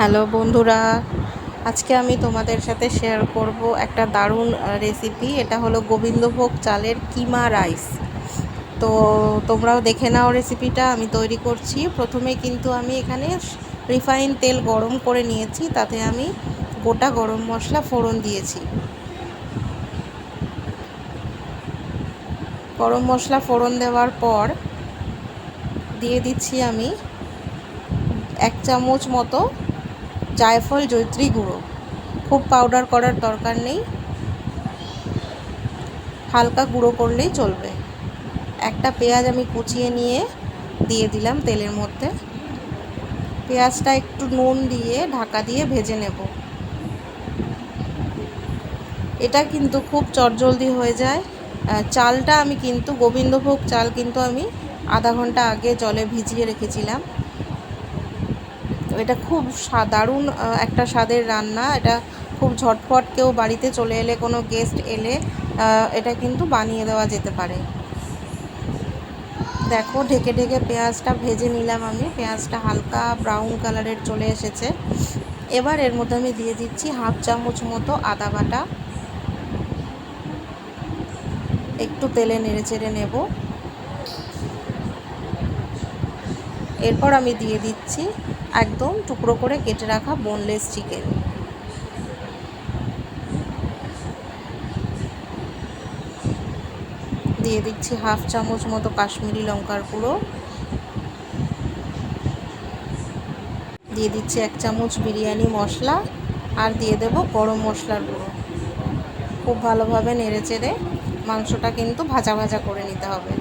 Hello বন্ধুরা, আজকে আমি তোমাদের সাথে শেয়ার করব একটা দারুণ রেসিপি এটা হলো গোবিন্দভোগ চালের কিমা রাইস তো তোমরাও দেখে নাও রেসিপিটা আমি তৈরি করছি। প্রথমে কিন্তু আমি এখানে রিফাইন তেল গরম করে নিয়েছি, তাতে আমি গোটা গরম মশলা ফোড়ন দিয়েছি। গরম মশলা ফোড়ন দেওয়ার পর দিয়ে দিচ্ছি আমি এক চামচ মতো জায়ফল জৈত্রী গুঁড়ো। খুব পাউডার করার দরকার নেই। হালকা গুঁড়ো করলেই চলবে। একটা পেঁয়াজ আমি কুচিয়ে নিয়ে দিয়ে দিলাম তেলের মধ্যে। পেঁয়াজটা একটু নুন দিয়ে ঢাকা দিয়ে ভেজে নেব। এটা কিন্তু খুব চটজলদি হয়ে যায়। চালটা আমি কিন্তু, গোবিন্দভোগ চাল কিন্তু আমি আধা ঘণ্টা আগে জলে ভিজিয়ে রেখেছিলাম। এটা খুব দারুণ একটা স্বাদের রান্না। এটা খুব ঝটপট কেউ বাড়িতে চলে এলে, কোনো গেস্ট এলে এটা কিন্তু বানিয়ে দেওয়া যেতে পারে। দেখো, ঢেকে ঢেকে পেঁয়াজটা ভেজে নিলাম আমি। পেঁয়াজটা হালকা ব্রাউন কালারের চলে এসেছে। এবার এর মধ্যে আমি দিয়ে দিচ্ছি হাফ চামচ মতো আদা বাটা। একটু তেলে নেড়ে চেড়ে নেব। এরপর আমি দিয়ে দিচ্ছি একদম টুকরো করে কেটে রাখা বোনলেস চিকেন দিয়ে দিচ্ছি হাফ চামচ মতো কাশ্মীরি লঙ্কার গুঁড়ো। দিয়ে দিচ্ছি এক চামচ বিরিয়ানি মশলা আর দিয়ে দেব গরম মশলার গুঁড়ো। খুব ভালোভাবে নেড়ে চেড়ে মাংসটা কিন্তু ভাজা ভাজা করে নিতে হবে।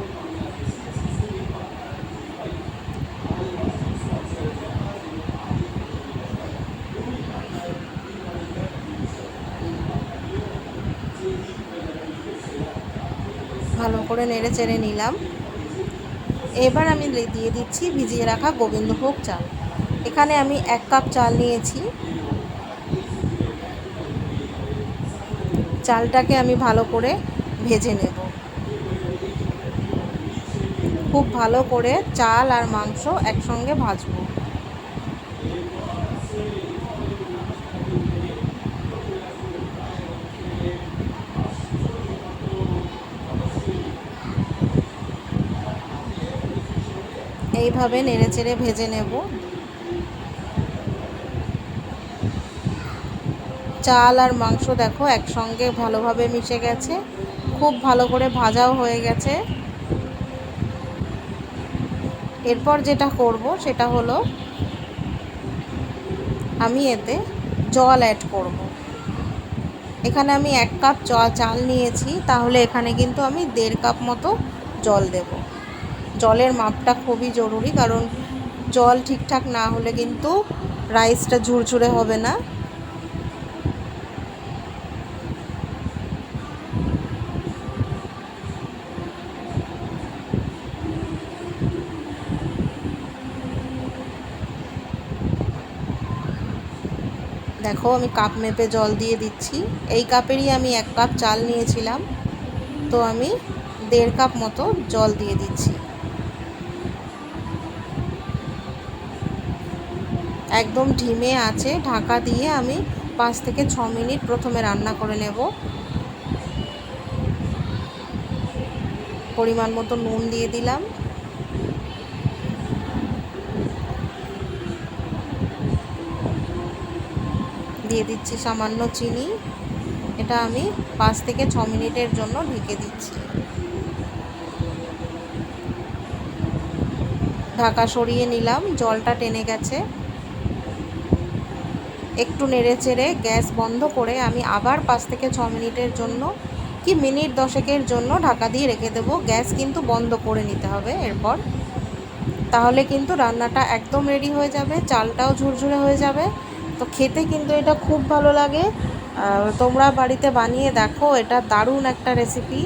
ভালো করে নেড়ে চেড়ে নিলাম। এবার আমি দিয়ে দিচ্ছি ভিজিয়ে রাখা গোবিন্দভোগ চাল। এখানে আমি এক কাপ চাল নিয়েছি। চালটাকে আমি ভালো করে ভেজে নেব। খুব ভালো করে চাল আর মাংস একসঙ্গে ভাজবো। এইভাবে নেড়ে চেড়ে ভেজে নেব। চাল আর মাংস দেখো একসঙ্গে ভালোভাবে মিশে গেছে। খুব ভালো করে ভাজাও হয়ে গেছে। এরপর যেটা করব সেটা হলো আমি এতে জল অ্যাড করব। এখানে আমি এক কাপ চাল নিয়েছি, তাহলে এখানে কিন্তু আমি দেড় কাপ মতো জল দেবো। জলের মাপটা খুবই জরুরি, কারণ জল ঠিকঠাক না হলে কিন্তু রাইসটা ঝুরঝুরে হবে না। দেখো, আমি কাপ মেপে জল দিয়ে দিচ্ছি। এই কাপেরই আমি এক কাপ চাল নিয়েছিলাম, তো আমি দেড় কাপ মতো জল দিয়ে দিচ্ছি। একদম ঢিমে আছে। ঢাকা দিয়ে আমি পাঁচ থেকে ছ মিনিট প্রথমে রান্না করে নেব। পরিমাণ মতো নুন দিয়ে দিলাম। দিয়ে দিচ্ছি সামান্য চিনি। এটা আমি পাঁচ থেকে ছ মিনিটের জন্য ঢেকে দিচ্ছি। ঢাকা সরিয়ে নিলাম। জলটা টেনে গেছে। একটু নেড়ে চেড়ে গ্যাস বন্ধ করে আমি আবার পাঁচ থেকে ছ মিনিটের জন্য কি মিনিট দশেকের জন্য ঢাকা দিয়ে রেখে দেবো। গ্যাস কিন্তু বন্ধ করে নিতে হবে এরপর। তাহলে কিন্তু রান্নাটা একদম রেডি হয়ে যাবে, চালটাও ঝুরঝুরে হয়ে যাবে। তো খেতে কিন্তু এটা খুব ভালো লাগে। তোমরা বাড়িতে বানিয়ে দেখো, এটা দারুণ একটা রেসিপি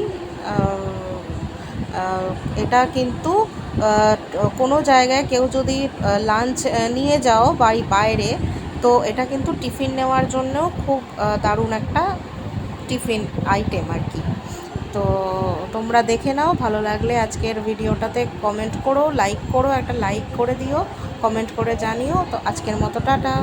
এটা কিন্তু কোনো জায়গায় কেউ যদি লাঞ্চ নিয়ে যাও বাড়ি, বাইরে তো এটা কিন্তু টিফিন নেওয়ার জন্যও খুব দারুণ একটা টিফিন আইটেম আর কি। তো তোমরা দেখে নাও, ভালো লাগলে আজকের ভিডিওটাতে কমেন্ট করো লাইক করো, একটা লাইক করে দিও কমেন্ট করে জানিও। তো আজকের মতো টাটা।